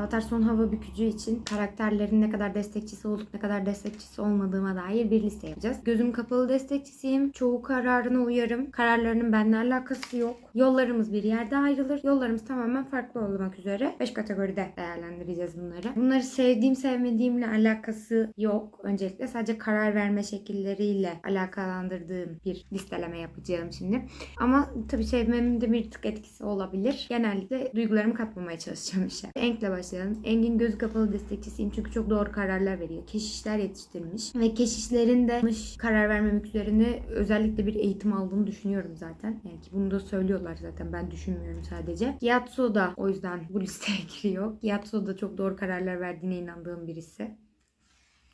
Avatar son hava bükücü için karakterlerin ne kadar destekçisi olduk ne kadar destekçisi olmadığıma dair bir liste yapacağız. Gözüm kapalı destekçisiyim. Çoğu kararına uyarım. Kararlarının benimle alakası yok. Yollarımız bir yerde ayrılır. Yollarımız tamamen farklı olmak üzere 5 kategoride değerlendireceğiz bunları. Bunları sevdiğim sevmediğimle alakası yok. Öncelikle sadece karar verme şekilleriyle alakalandırdığım bir listeleme yapacağım şimdi. Ama tabii sevmemin de bir tık etkisi olabilir. Genellikle duygularımı katmamaya çalışacağım işe. Enk'le başlayalım. Engin gözü kapalı destekçisiyim çünkü çok doğru kararlar veriyor. Keşişler yetiştirmiş ve keşişlerin de karar vermemek üzerine özellikle bir eğitim aldığını düşünüyorum zaten. Yani ki bunu da söylüyorlar zaten. Ben düşünmüyorum sadece. Gyatso da o yüzden bu listeye giriyor. Gyatso da çok doğru kararlar verdiğine inandığım birisi.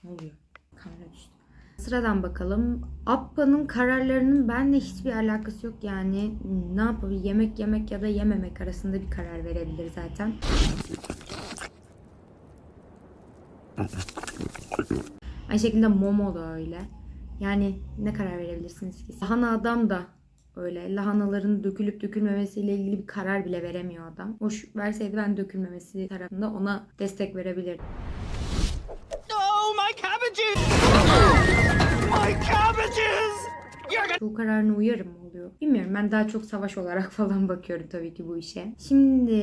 Ne oluyor? Kamera düştü. Sıradan bakalım. Appa'nın kararlarının benimle hiçbir alakası yok yani. Ne yapabilir? Yemek yemek ya da yememek arasında bir karar verebilir zaten. Aynı şekilde Momo da öyle. Yani ne karar verebilirsiniz ki? Lahana adam da öyle. Lahanaların dökülüp dökülmemesiyle ilgili bir karar bile veremiyor adam. Hoş verseydi ben dökülmemesi tarafında ona destek verebilirdim. Oh, my cabbages! my cabbages! Bu kararına uyarım oluyor? Bilmiyorum. Ben daha çok savaş olarak falan bakıyorum tabii ki bu işe. Şimdi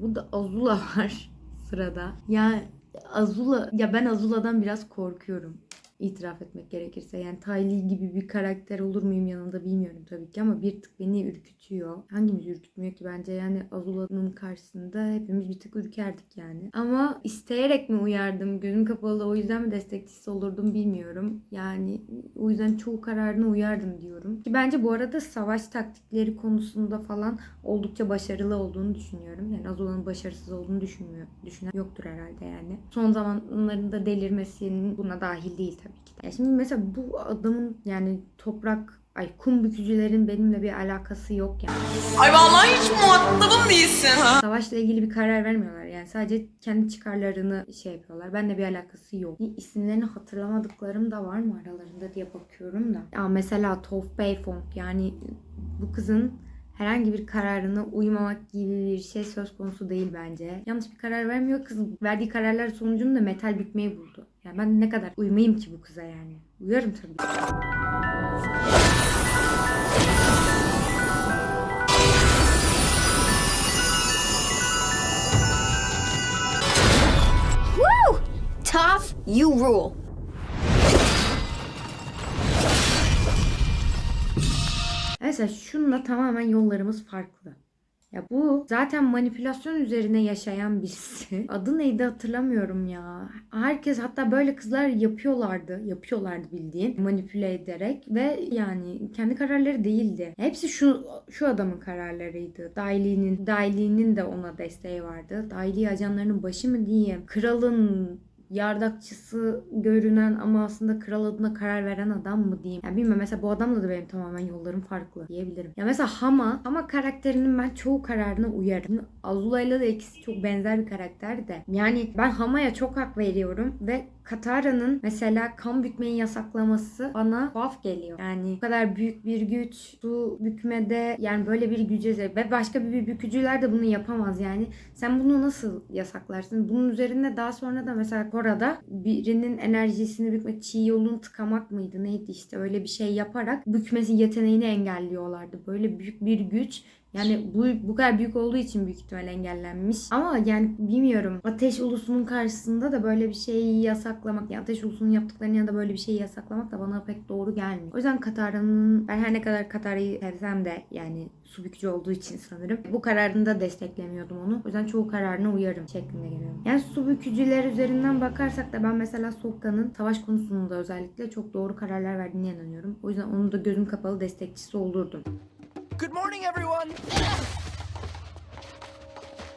burada Azula var sırada. Ya Azula ya ben Azula'dan biraz korkuyorum. İtiraf etmek gerekirse. Yani Tayli gibi bir karakter olur muyum yanında bilmiyorum tabii ki ama bir tık beni ürkütüyor. Hangimiz ürkütmüyor ki bence yani Azula'nın karşısında hepimiz bir tık ürkerdik yani. Ama isteyerek mi uyardım? Gözüm kapalı o yüzden mi destekçisi olurdum bilmiyorum. Yani o yüzden çoğu kararına uyardım diyorum. Ki bence bu arada savaş taktikleri konusunda falan oldukça başarılı olduğunu düşünüyorum. Yani Azula'nın başarısız olduğunu düşünmüyor. Düşünen yoktur herhalde yani. Son zamanlarında delirmesinin buna dahil değil tabii ki. de. Ya şimdi mesela bu adamın yani toprak ay kum bükücülerin benimle bir alakası yok yani. Ay vallahi hiç muhatabım değilsin ha. Savaşla ilgili bir karar vermiyorlar. Yani sadece kendi çıkarlarını şey yapıyorlar. Benimle bir alakası yok. İsimlerini hatırlamadıklarım da var mı aralarında diye bakıyorum da. Ya mesela Toph Beifong yani bu kızın herhangi bir kararına uymamak gibi bir şey söz konusu değil bence. Yanlış bir karar vermiyor. Kız verdiği kararlar sonucunda metal bükmeyi buldu. Yani ben ne kadar uymayayım ki bu kıza yani. Uyarım tabii. Toph, you rule. Mesela şununla tamamen yollarımız farklı. Ya bu zaten manipülasyon üzerine yaşayan birisi. Adı neydi hatırlamıyorum ya. Herkes hatta böyle kızlar yapıyorlardı. Yapıyorlardı bildiğin. Manipüle ederek ve yani kendi kararları değildi. Hepsi şu şu adamın kararlarıydı. Daili'nin Daili'nin de ona desteği vardı. Daili ajanlarının başı mı diyeyim. Kralın yardakçısı görünen ama aslında kral adına karar veren adam mı diyeyim. Yani bilmiyorum mesela bu adamla da benim tamamen yollarım farklı diyebilirim. Ya mesela Hama, Hama karakterinin ben çoğu kararına uyarım. Azula ile de ikisi çok benzer bir karakter de. Yani ben Hama'ya çok hak veriyorum ve Katara'nın mesela kan bükmeyi yasaklaması bana tuhaf geliyor. Yani bu kadar büyük bir güç su bükmede yani böyle bir güce ve başka bir bükücüler de bunu yapamaz yani. Sen bunu nasıl yasaklarsın? Bunun üzerine daha sonra da mesela Kora'da birinin enerjisini bükmek, çiğ yolunu tıkamak mıydı neydi işte öyle bir şey yaparak bükmesi yeteneğini engelliyorlardı. Böyle büyük bir güç yani bu bu kadar büyük olduğu için büyük ihtimal engellenmiş. Ama yani bilmiyorum. Ateş ulusunun karşısında da böyle bir şeyi yasaklamak, yani Ateş ulusunun yaptıklarının yanında böyle bir şeyi yasaklamak da bana pek doğru gelmiyor. O yüzden Katar'ın ben her ne kadar Katar'ı sevsem de yani su olduğu için sanırım bu kararını da desteklemiyordum onu. O yüzden çoğu kararına uyarım şeklinde geliyorum. Yani su bükücüler üzerinden bakarsak da ben mesela Sokka'nın savaş konusunda özellikle çok doğru kararlar verdiğine inanıyorum. O yüzden onun da gözüm kapalı destekçisi olurdum. Good morning, everyone!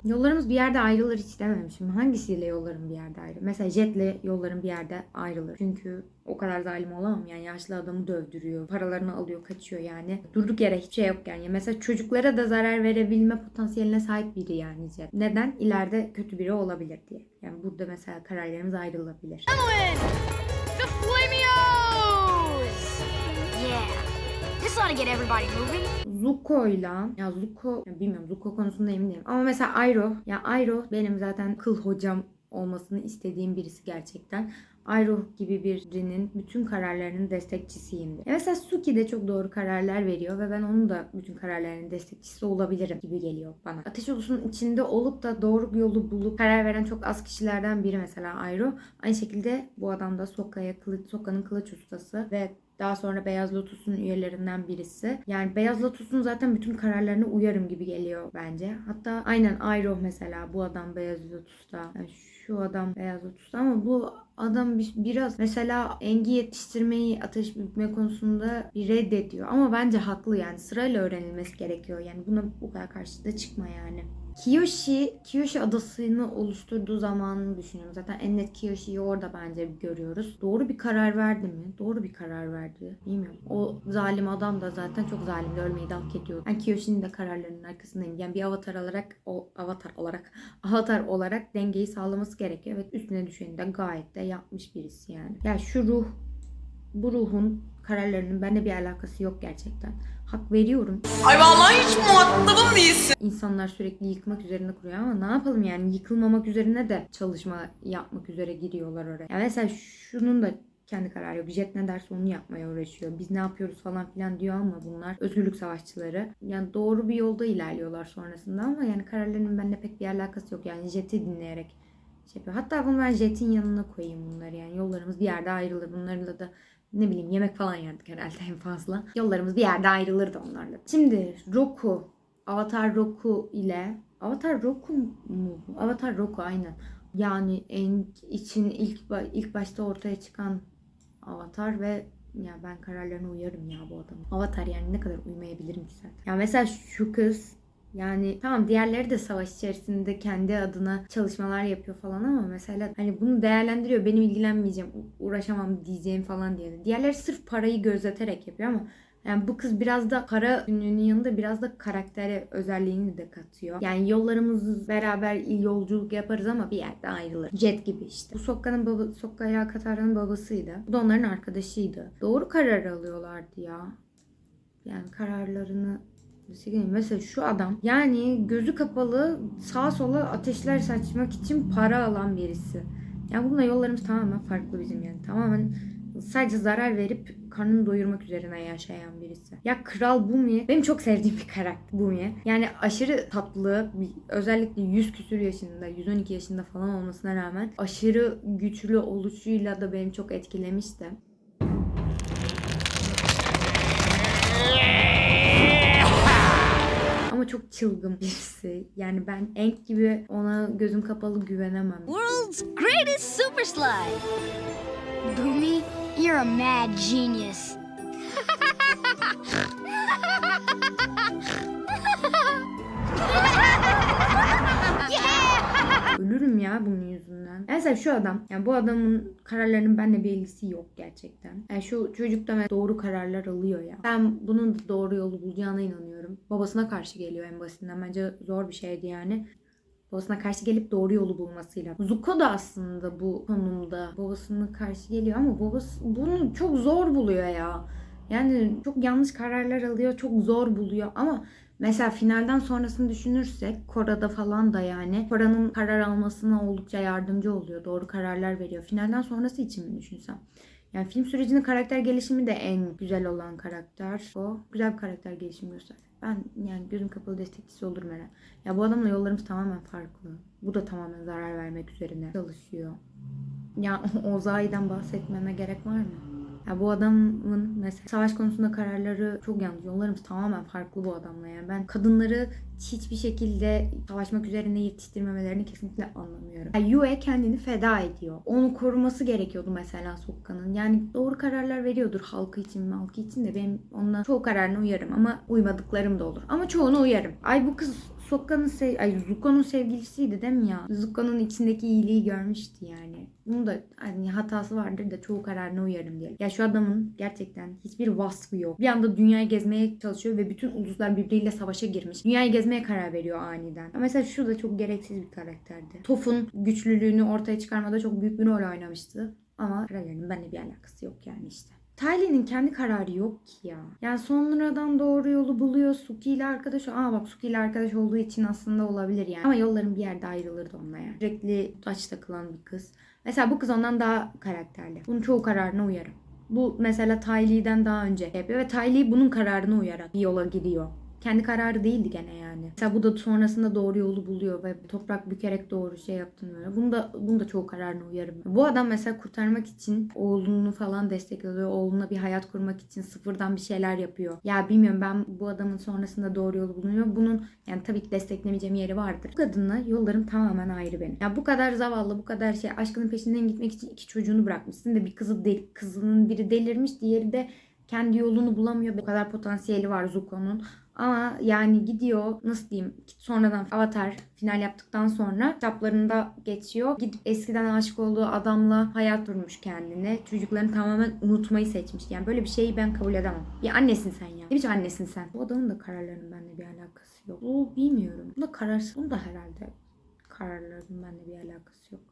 Yollarımız bir yerde ayrılır hiç dememişim. Hangisiyle yollarım bir yerde ayrılır? Mesela Jet'le yollarım bir yerde ayrılır. Çünkü o kadar zalim olamam yani. Yaşlı adamı dövdürüyor. Paralarını alıyor, kaçıyor yani. Durduk yere hiçbir şey yok yani. Mesela çocuklara da zarar verebilme potansiyeline sahip biri yani Jet. Neden? İleride kötü biri olabilir diye. Yani burada mesela kararlarımız ayrılabilir. The Flamios! Moving. Zuko'yla ya Zuko ya bilmiyorum Zuko konusunda emin değilim. Ama mesela Ayro ya Ayro benim zaten kıl hocam olmasını istediğim birisi gerçekten. Ayro gibi birinin bütün kararlarının destekçisiyimdir. Ya mesela Suki de çok doğru kararlar veriyor ve ben onun da bütün kararlarının destekçisi olabilirim gibi geliyor bana. Ateş Ulusu'nun içinde olup da doğru yolu bulup karar veren çok az kişilerden biri mesela Ayro. Aynı şekilde bu adam da Sokka'ya Sokka'nın kılıç ustası ve daha sonra Beyaz Lotus'un üyelerinden birisi. Yani Beyaz Lotus'un zaten bütün kararlarına uyarım gibi geliyor bence. Hatta aynen Ayro mesela bu adam Beyaz Lotus'ta. Yani şu adam Beyaz Lotus'ta ama bu adam bir- biraz mesela engi yetiştirmeyi ateş bükme konusunda bir reddediyor. Ama bence haklı yani sırayla öğrenilmesi gerekiyor. Yani buna bu kadar karşı da çıkma yani. Kiyoshi, Kiyoshi adasını oluşturduğu zamanını düşünüyorum. Zaten en net Kiyoshi'yi orada bence görüyoruz. Doğru bir karar verdi mi? Doğru bir karar verdi. Bilmiyorum. O zalim adam da zaten çok zalimdi. Ölmeyi de hak ediyor. Ben Kiyoshi'nin de kararlarının arkasındayım. Yani bir avatar olarak o avatar olarak avatar olarak dengeyi sağlaması gerekiyor. Evet üstüne düşeni de gayet de yapmış birisi yani. Ya şu ruh bu ruhun kararlarının benimle bir alakası yok gerçekten. Hak veriyorum. Ay vallahi hiç muhatabım değilsin. İnsanlar sürekli yıkmak üzerine kuruyor ama ne yapalım yani yıkılmamak üzerine de çalışma yapmak üzere giriyorlar oraya. Ya mesela şunun da kendi kararı yok. Jet ne derse onu yapmaya uğraşıyor. Biz ne yapıyoruz falan filan diyor ama bunlar özgürlük savaşçıları. Yani doğru bir yolda ilerliyorlar sonrasında ama yani kararlarının benimle pek bir alakası yok. Yani Jet'i dinleyerek şey yapıyor. Hatta bunu ben Jet'in yanına koyayım bunları yani. Yollarımız bir yerde ayrılır. Bunlarla da ne bileyim yemek falan yerdik herhalde en fazla. Yollarımız bir yerde ayrılırdı onlarla. Şimdi Roku, Avatar Roku ile Avatar Roku mu? Avatar Roku aynen. Yani en için ilk ilk başta ortaya çıkan Avatar ve ya ben kararlarına uyarım ya bu adamın. Avatar yani ne kadar uymayabilirim ki zaten. Ya mesela şu kız yani tamam diğerleri de savaş içerisinde kendi adına çalışmalar yapıyor falan ama mesela hani bunu değerlendiriyor. Benim ilgilenmeyeceğim, uğraşamam diyeceğim falan diye. Diğerleri sırf parayı gözeterek yapıyor ama yani bu kız biraz da para ünlüğünün yanında biraz da karaktere özelliğini de katıyor. Yani yollarımız beraber yolculuk yaparız ama bir yerde ayrılır. Jet gibi işte. Bu Sokka'nın baba, Sokka ya Katara'nın babasıydı. Bu da onların arkadaşıydı. Doğru karar alıyorlardı ya. Yani kararlarını Mesela şu adam yani gözü kapalı sağa sola ateşler saçmak için para alan birisi. Yani bununla yollarımız tamamen farklı bizim yani. Tamamen sadece zarar verip karnını doyurmak üzerine yaşayan birisi. Ya Kral Bumi benim çok sevdiğim bir karakter Bumi. Yani aşırı tatlı özellikle 100 küsür yaşında 112 yaşında falan olmasına rağmen aşırı güçlü oluşuyla da beni çok etkilemişti. Çok çılgın birisi. Yani ben Enk gibi ona gözüm kapalı güvenemem. World's greatest super slide. Boomy, you're a mad genius. Ölürüm ya bunun yüzünden. Mesela şu adam. Yani bu adamın kararlarının benimle bir ilgisi yok gerçekten. Yani şu çocuk da doğru kararlar alıyor ya. Ben bunun da doğru yolu bulacağına inanıyorum. Babasına karşı geliyor en basitinden. Bence zor bir şeydi yani. Babasına karşı gelip doğru yolu bulmasıyla. Zuko da aslında bu konumda babasına karşı geliyor ama babası bunu çok zor buluyor ya. Yani çok yanlış kararlar alıyor, çok zor buluyor ama Mesela finalden sonrasını düşünürsek Kora'da falan da yani Kora'nın karar almasına oldukça yardımcı oluyor. Doğru kararlar veriyor. Finalden sonrası için mi düşünsem? Yani film sürecinin karakter gelişimi de en güzel olan karakter o. Güzel bir karakter gelişimi göster. Ben yani gözüm kapalı destekçisi olurum herhalde. Ya bu adamla yollarımız tamamen farklı. Bu da tamamen zarar vermek üzerine çalışıyor. Ya Ozai'den bahsetmeme gerek var mı? Ya bu adamın mesela savaş konusunda kararları çok yanlış. Yollarımız tamamen farklı bu adamla yani. Ben kadınları hiçbir şekilde savaşmak üzerine yetiştirmemelerini kesinlikle anlamıyorum. Yani Yue kendini feda ediyor. Onu koruması gerekiyordu mesela Sokka'nın. Yani doğru kararlar veriyordur halkı için, halkı için de benim onunla çoğu kararına uyarım ama uymadıklarım da olur. Ama çoğunu uyarım. Ay bu kız Sokka'nın sev ay Zuko'nun sevgilisiydi değil mi ya? Zuko'nun içindeki iyiliği görmüştü yani. Bunu da hani hatası vardır da çoğu kararına uyarım diyelim. Ya şu adamın gerçekten hiçbir vasfı yok. Bir anda dünyayı gezmeye çalışıyor ve bütün uluslar birbiriyle savaşa girmiş. Dünyayı gezmeye karar veriyor aniden. Ama mesela şu da çok gereksiz bir karakterdi. Top'un güçlülüğünü ortaya çıkarmada çok büyük bir rol oynamıştı. Ama kararlarının benimle bir alakası yok yani işte. Tylee'nin kendi kararı yok ki ya. Yani sonradan doğru yolu buluyor. Suki ile arkadaş. Aa bak Suki ile arkadaş olduğu için aslında olabilir yani. Ama yolların bir yerde ayrılırdı onunla yani. Sürekli aç takılan bir kız. Mesela bu kız ondan daha karakterli. Bunun çoğu kararına uyarım. Bu mesela Tylee'den daha önce yapıyor ve Tylee bunun kararına uyarak bir yola giriyor. Kendi kararı değildi gene yani. Mesela bu da sonrasında doğru yolu buluyor ve toprak bükerek doğru şey yaptığını görüyor. Bunu da, bunu da çoğu kararına uyarım. Bu adam mesela kurtarmak için oğlunu falan destekliyor. Oğluna bir hayat kurmak için sıfırdan bir şeyler yapıyor. Ya bilmiyorum ben bu adamın sonrasında doğru yolu bulunuyor. Bunun yani tabii ki desteklemeyeceğim yeri vardır. Bu kadınla yollarım tamamen ayrı benim. Ya bu kadar zavallı, bu kadar şey aşkının peşinden gitmek için iki çocuğunu bırakmışsın da bir kızı del- kızının biri delirmiş, diğeri de kendi yolunu bulamıyor. Bu kadar potansiyeli var Zuko'nun. Ama yani gidiyor nasıl diyeyim sonradan Avatar final yaptıktan sonra kitaplarında geçiyor. Gidip eskiden aşık olduğu adamla hayat kurmuş kendine. Çocuklarını tamamen unutmayı seçmiş. Yani böyle bir şeyi ben kabul edemem. Bir annesin sen ya. Ne biçim annesin sen? Bu adamın da kararlarının benimle bir alakası yok. Bu bilmiyorum. Bu da kararsız. Bunun da herhalde kararlarının benimle bir alakası yok.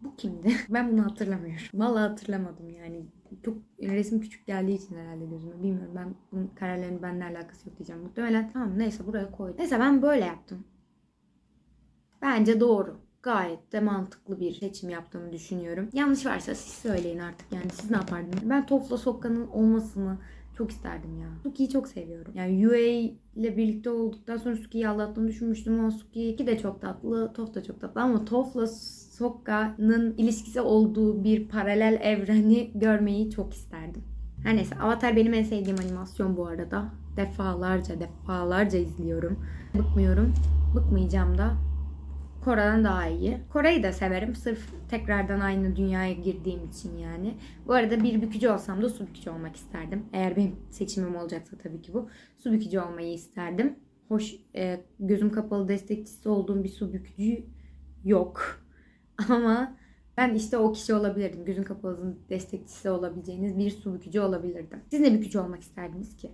Bu kimdi? Ben bunu hatırlamıyorum. Vallahi hatırlamadım yani. Çok resim küçük geldiği için herhalde gözüme. Bilmiyorum ben bunun kararlarının benimle alakası yok diyeceğim. Muhtemelen tamam neyse buraya koydum. Neyse ben böyle yaptım. Bence doğru. Gayet de mantıklı bir seçim yaptığımı düşünüyorum. Yanlış varsa siz söyleyin artık yani siz ne yapardınız? Ben Tofla Sokka'nın olmasını çok isterdim ya. Suki'yi çok seviyorum. Yani UA ile birlikte olduktan sonra Suki'yi aldattığını düşünmüştüm ama Suki de çok tatlı, Tof da çok tatlı ama Tof'la Sokka'nın ilişkisi olduğu bir paralel evreni görmeyi çok isterdim. Her neyse Avatar benim en sevdiğim animasyon bu arada. Defalarca defalarca izliyorum. Bıkmıyorum. Bıkmayacağım da. Kora'dan daha iyi. Kore'yi de severim. Sırf tekrardan aynı dünyaya girdiğim için yani. Bu arada bir bükücü olsam da su bükücü olmak isterdim. Eğer benim seçimim olacaksa tabii ki bu. Su bükücü olmayı isterdim. Hoş e, gözüm kapalı destekçisi olduğum bir su bükücü yok. Ama ben işte o kişi olabilirdim. Gözün kapalının destekçisi olabileceğiniz bir su bükücü olabilirdim. Siz ne bükücü olmak isterdiniz ki?